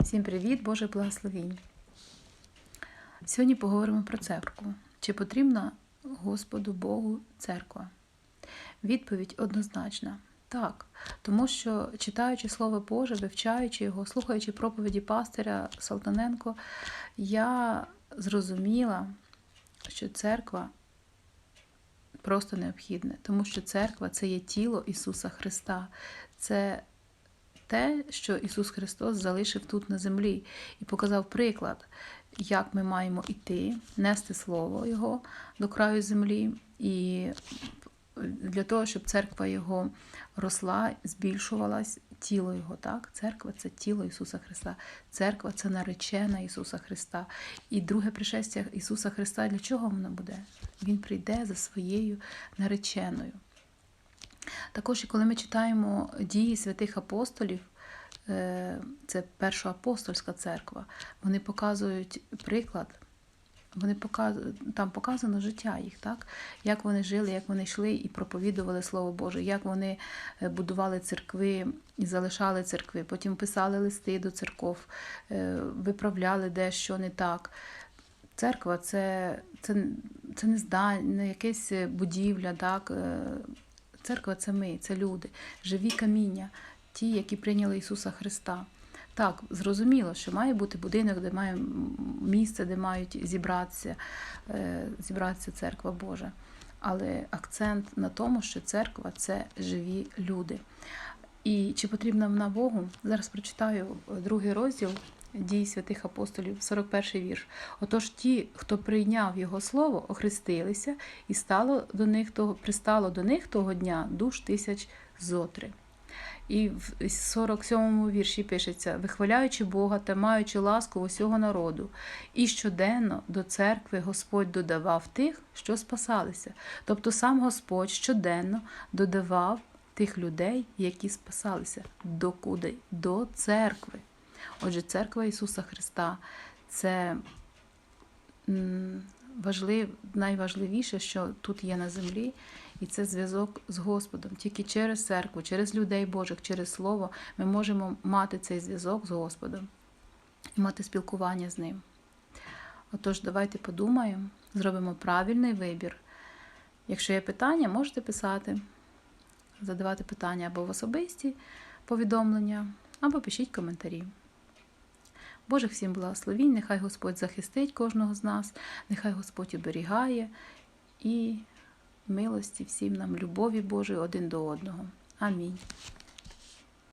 Всім привіт, Боже благословінь. Сьогодні поговоримо про церкву. Чи потрібна Господу Богу церква? Відповідь однозначна. Так, тому що читаючи Слово Боже, вивчаючи його, слухаючи проповіді пастиря Салтаненко, я зрозуміла, що церква просто необхідна, тому що церква це є тіло Ісуса Христа. Це те, що Ісус Христос залишив тут на землі і показав приклад, як ми маємо йти, нести Слово Його до краю землі, і для того, щоб церква Його росла, збільшувалась, тіло Його. Так? Церква це тіло Ісуса Христа, церква це наречена Ісуса Христа. І друге пришестя Ісуса Христа для чого воно буде? Він прийде за своєю нареченою. Також, і коли ми читаємо дії святих апостолів, це перша апостольська церква, вони показують приклад, вони показують, там показано життя їх, так? як вони жили, як вони йшли і проповідували Слово Боже, як вони будували церкви і залишали церкви, потім писали листи до церков, виправляли дещо не так. Церква це це, це не здання, не якась будівля. так? Церква це ми, це люди, живі каміння, ті, які прийняли Ісуса Христа. Так, зрозуміло, що має бути будинок, де має місце, де мають зібратися, зібратися церква Божа. Але акцент на тому, що церква це живі люди. І чи потрібна вона Богу? Зараз прочитаю другий розділ дій святих апостолів, 41 вірш. Отож, ті, хто прийняв Його слово, охрестилися, і стало до них того, пристало до них того дня душ тисяч зотри. І в 47-му вірші пишеться: вихваляючи Бога та маючи ласку усього народу, і щоденно до церкви Господь додавав тих, що спасалися. Тобто сам Господь щоденно додавав тих людей, які спасалися. До куди? До церкви. Отже, церква Ісуса Христа це важлив, найважливіше, що тут є на землі, і це зв'язок з Господом. Тільки через церкву, через людей Божих, через Слово ми можемо мати цей зв'язок з Господом і мати спілкування з Ним. Отож, давайте подумаємо, зробимо правильний вибір. Якщо є питання, можете писати, задавати питання або в особисті повідомлення, або пишіть коментарі. Божих всім благословінь, нехай Господь захистить кожного з нас, нехай Господь оберігає і милості всім нам, любові Божої один до одного. Амінь.